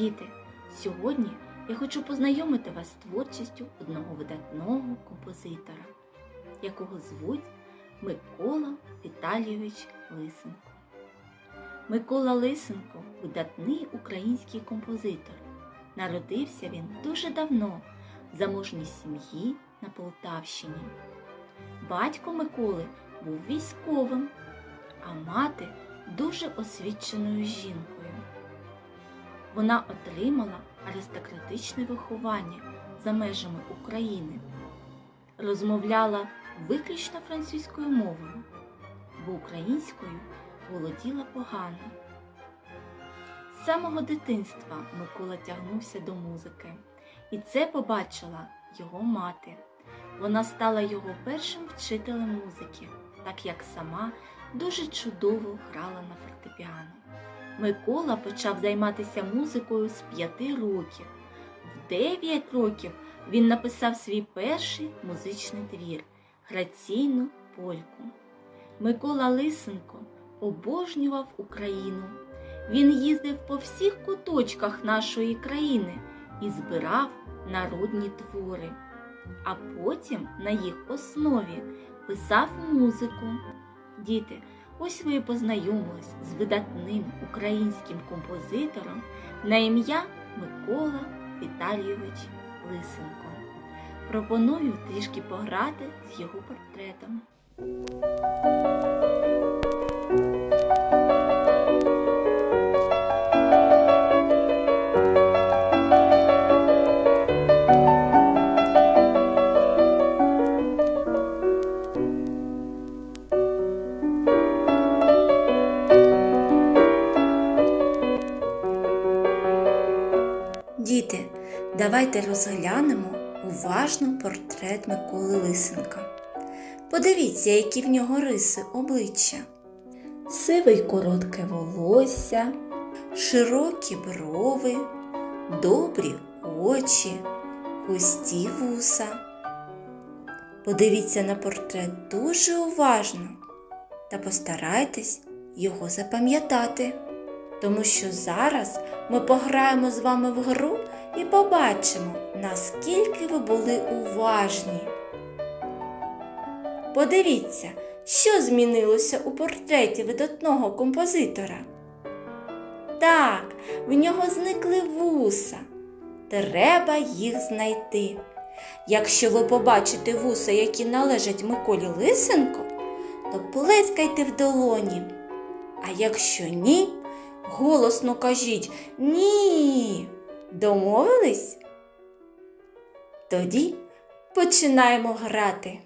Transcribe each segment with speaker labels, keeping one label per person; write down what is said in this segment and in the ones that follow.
Speaker 1: Діти, сьогодні я хочу познайомити вас з творчістю одного видатного композитора, якого звуть Микола Віталійович Лисенко. Микола Лисенко видатний український композитор. Народився він дуже давно в заможній сім'ї на Полтавщині. Батько Миколи був військовим, а мати дуже освіченою жінкою. Вона отримала аристократичне виховання за межами України, розмовляла виключно французькою мовою, бо українською володіла погано. З самого дитинства Микола тягнувся до музики, і це побачила його мати. Вона стала його першим вчителем музики, так як сама дуже чудово грала на фортепіано. Микола почав займатися музикою з п'яти років. В дев'ять років він написав свій перший музичний твір граційну польку. Микола Лисенко обожнював Україну. Він їздив по всіх куточках нашої країни і збирав народні твори, а потім на їх основі писав музику. Діти, ось ви і познайомились з видатним українським композитором на ім'я Микола Віталійович Лисенко. Пропоную трішки пограти з його портретом. Діти, давайте розглянемо уважно портрет Миколи Лисенка. Подивіться, які в нього риси обличчя. Сиве й коротке волосся, широкі брови, добрі очі, густі вуса. Подивіться на портрет дуже уважно та постарайтесь його запам'ятати, тому що зараз ми пограємо з вами в гру і побачимо, наскільки ви були уважні. Подивіться, що змінилося у портреті видатного композитора. Так, в нього зникли вуса. Треба їх знайти. Якщо ви побачите вуса, які належать Миколі Лисенко, то плескайте в долоні. А якщо ні, голосно кажіть ні. Домовились? Тоді починаємо грати.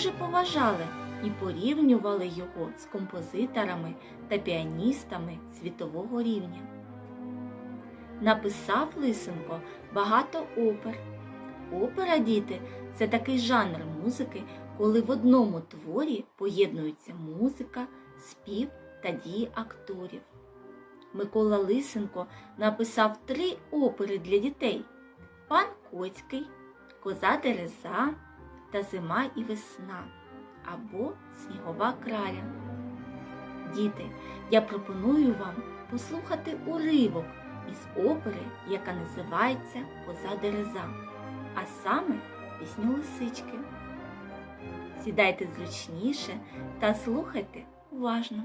Speaker 1: Дуже поважали і порівнювали його з композиторами та піаністами світового рівня. Написав Лисенко багато опер. Опера, діти, це такий жанр музики, коли в одному творі поєднуються музика, спів та дії акторів. Микола Лисенко написав три опери для дітей: Пан Коцький, Коза Дереза та Зима і весна або Снігова краля. Діти, я пропоную вам послухати уривок із опери, яка називається Коза Дереза, а саме пісню Лисички. Сідайте зручніше та слухайте уважно.